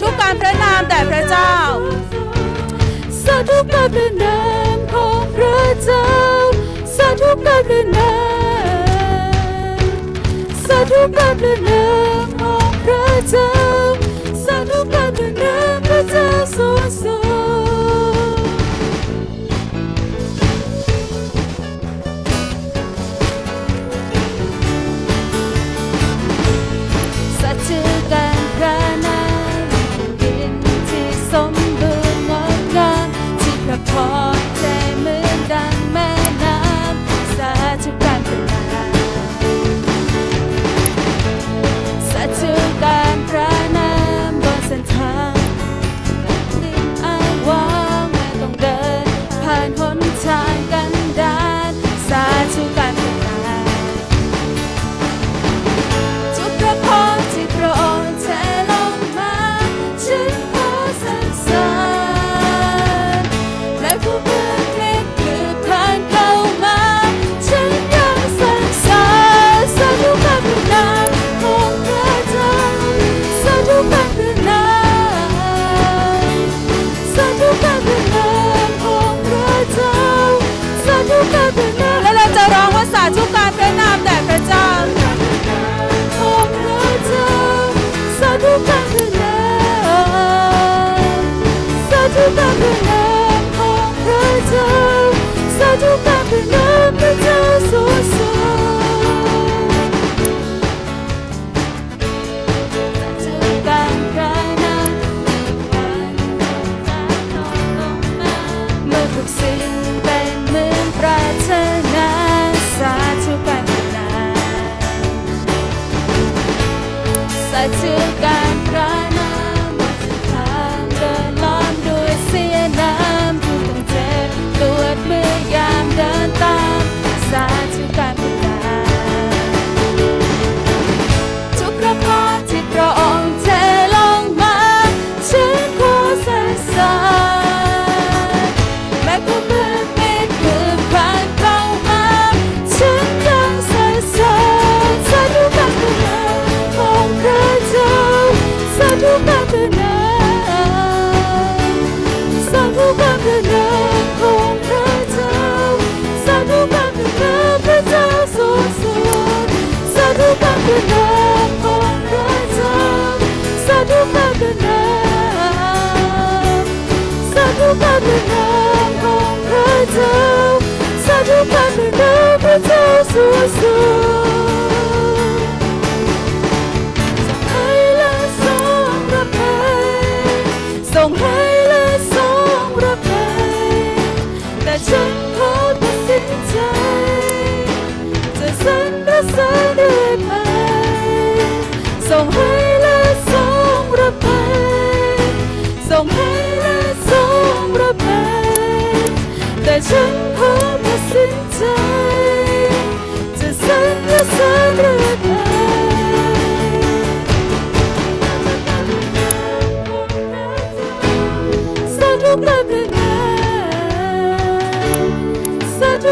ธุการพระนามแด่พระเจ้า สาธุการพระนามของพระเจ้า สาธุการพระนาม สาธุการพระนาม à toi.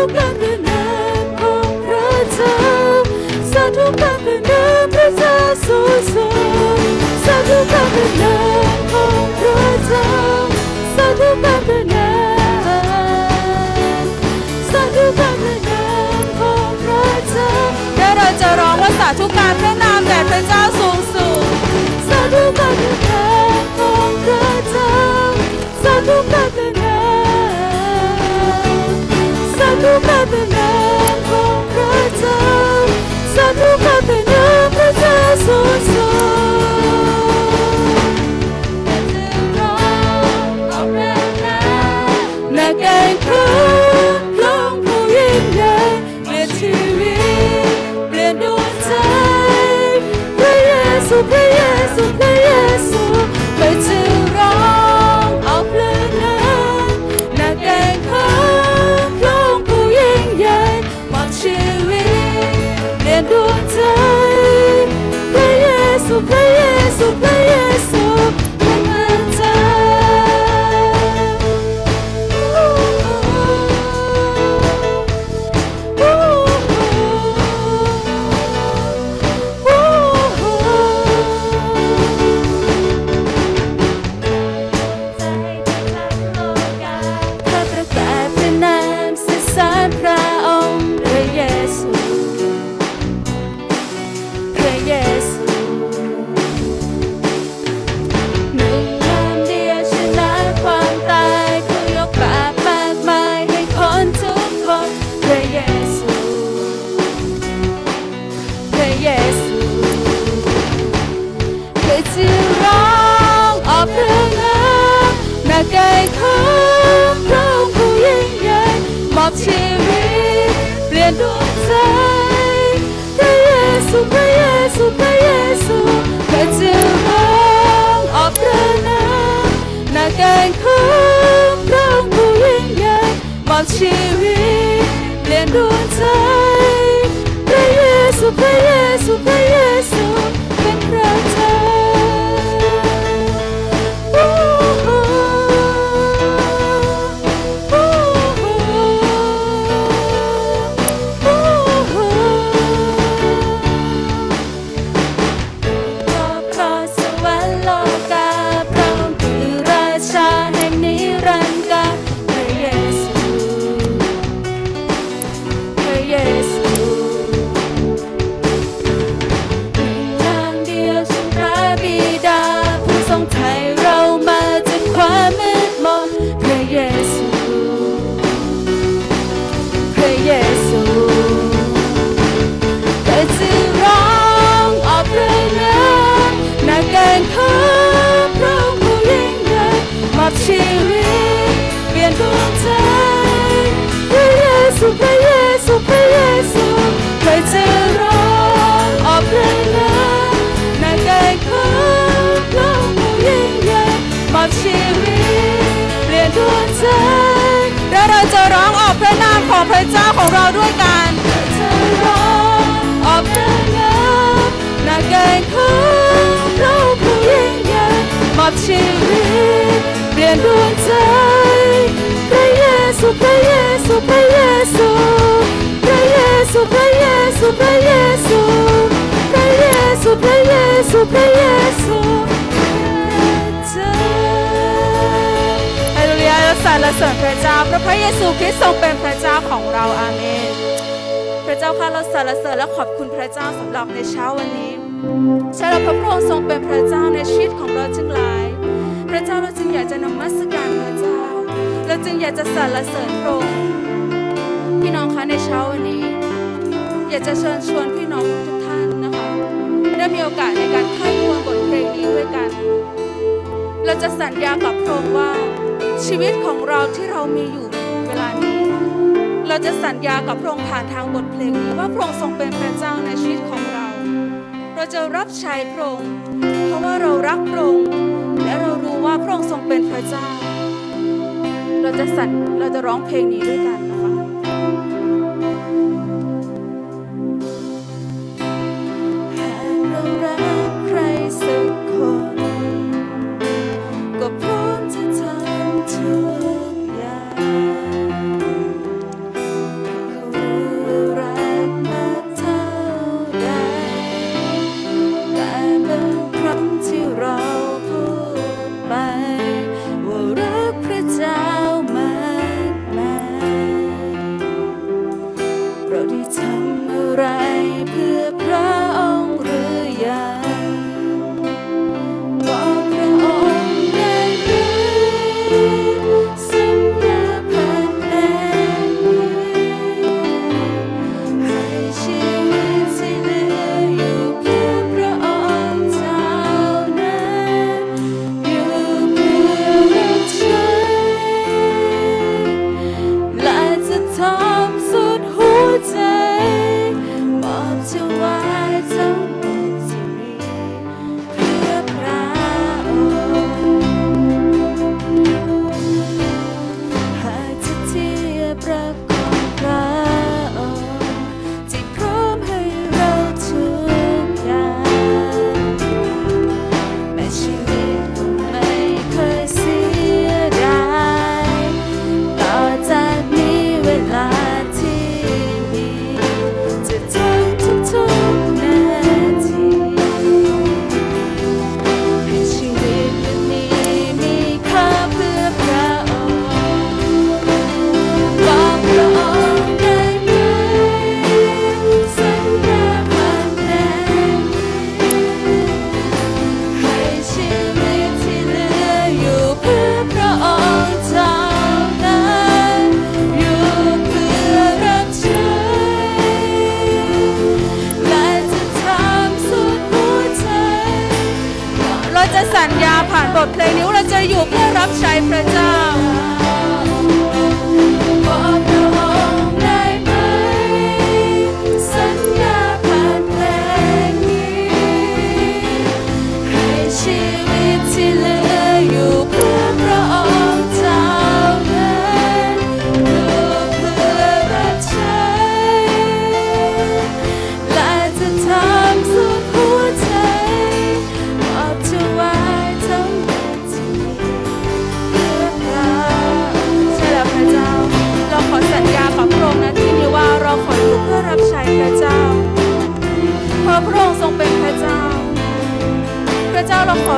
ถ้ากเรการจพระนาร้องว่าสาธุการพระนาม the ชีวิต เปลี่ยนดวงใจพระเยซูพระเยซูพระเยซู ดวงใจและเราจะร้องออกพระนามของพระเจ้าของเราด้วยกันจะร้องออกพระนามนาเกงของพระผู้ยิ่งใหญ่มอบชีวิตเปลี่ยนดวงใจพระเยซูพระเยซูพระเยซูพระเยซูพระเยซูพระเยซูพระเยซูพระเยซูพระเยซู สรรเสริญพระเจ้าพระพระเยซูคริสต์ทรงเป็นพระเจ้าของเราอาเมน พระเจ้าข้าเราสรรเสริญและขอบคุณพระเจ้าสำหรับในเช้าวันนี้ใช่แล้วพระพระองค์ทรงเป็นพระเจ้าในชีวิตของเราทั้งหลาย พระเจ้าเราจึงอยากจะนมัสการพระเจ้า เราจึงอยากจะสรรเสริญพระองค์พี่น้องคะในเช้าวันนี้ อยากจะเชิญชวนพี่น้องทุกท่านนะคะได้มีโอกาสในการค่ายควรบทเพลงนี้ด้วยกัน เราจะสัญญากับพระองค์ว่า ชีวิตของเราที่เรามีอยู่เวลานี้ เราจะสัญญากับพระองค์ผ่านทางบทเพลงนี้ว่าพระองค์ทรงเป็นพระเจ้าในชีวิตของเรา เราจะรับใช้พระองค์เพราะว่าเรารักพระองค์และเรารู้ว่าพระองค์ทรงเป็นพระเจ้า เราจะสัญเราจะร้องเพลงนี้ด้วยกัน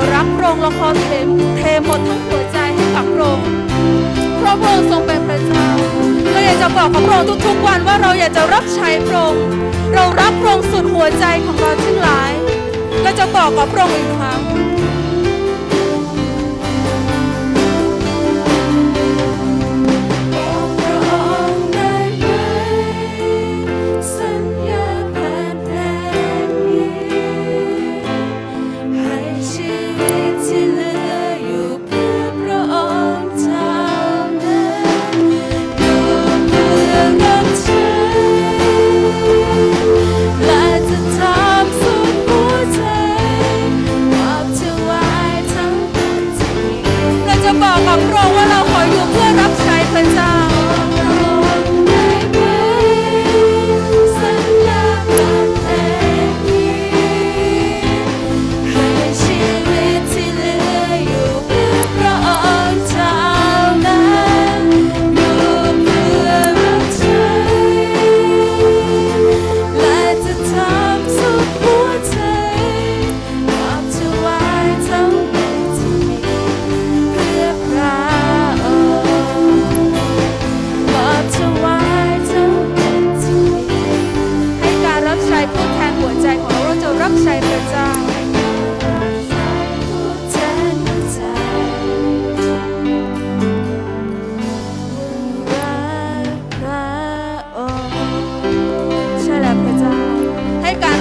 ระเจ้าเราขอรักพระองค์เราขอเทเทหมดทั้งหัวใจให้กับพระองค์เพราะพระองค์ทรงเป็นพระเจ้าเราอยากจะบอกกับพระองค์ทุกๆวันว่าเราอยากจะรับใช้พระองค์เรารักพระองค์สุดหัวใจของเราทั้งหลายเราจะบอกกับพระองค์อีกครั้ง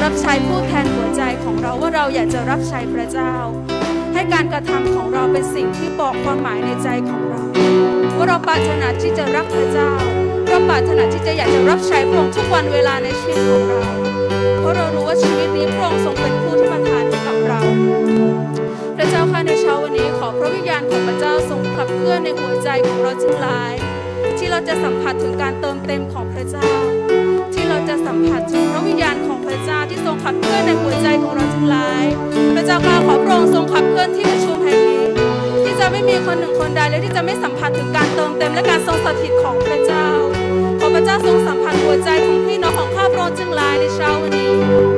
รับใช้ผู้แทนหัวใจของเราว่าเราอยากจะรับใช้พระเจ้า ให้การกระทำของเราเป็นสิ่งที่บอกความหมายในใจของเรา ว่าเราปรารถนาที่จะรักพระเจ้า เราปรารถนาที่จะอยากจะรับใช้พระองค์ทุกวันเวลาในชีวิตของเรา เพราะเรารู้ว่าชีวิตนี้พระองค์ทรงเป็นผู้ที่ประทานให้กับเรา พระเจ้าค่ะในเช้าวันนี้ขอพระวิญญาณของพระเจ้าทรงขับเคลื่อนในหัวใจของเราทั้งหลาย ที่เราจะสัมผัสถึงการเติมเต็มของพระเจ้า ที่เราจะสัมผัสถึงพระวิญญาณของ ระเจ้าที่ทรงขับเคลื่อนในหัวใจของเราทั้งหลาย พระเจ้าข้าขอพระองค์ทรงขับเคลื่อนที่ประชุมแห่งนี้ ที่จะไม่มีคนหนึ่งคนใดเลยที่จะไม่สัมผัสถึงการเติมเต็มและการทรงสถิตของพระเจ้า ขอพระเจ้าทรงสัมผัสหัวใจของพี่น้องของข้าพระองค์ทั้งหลายในเช้าวันนี้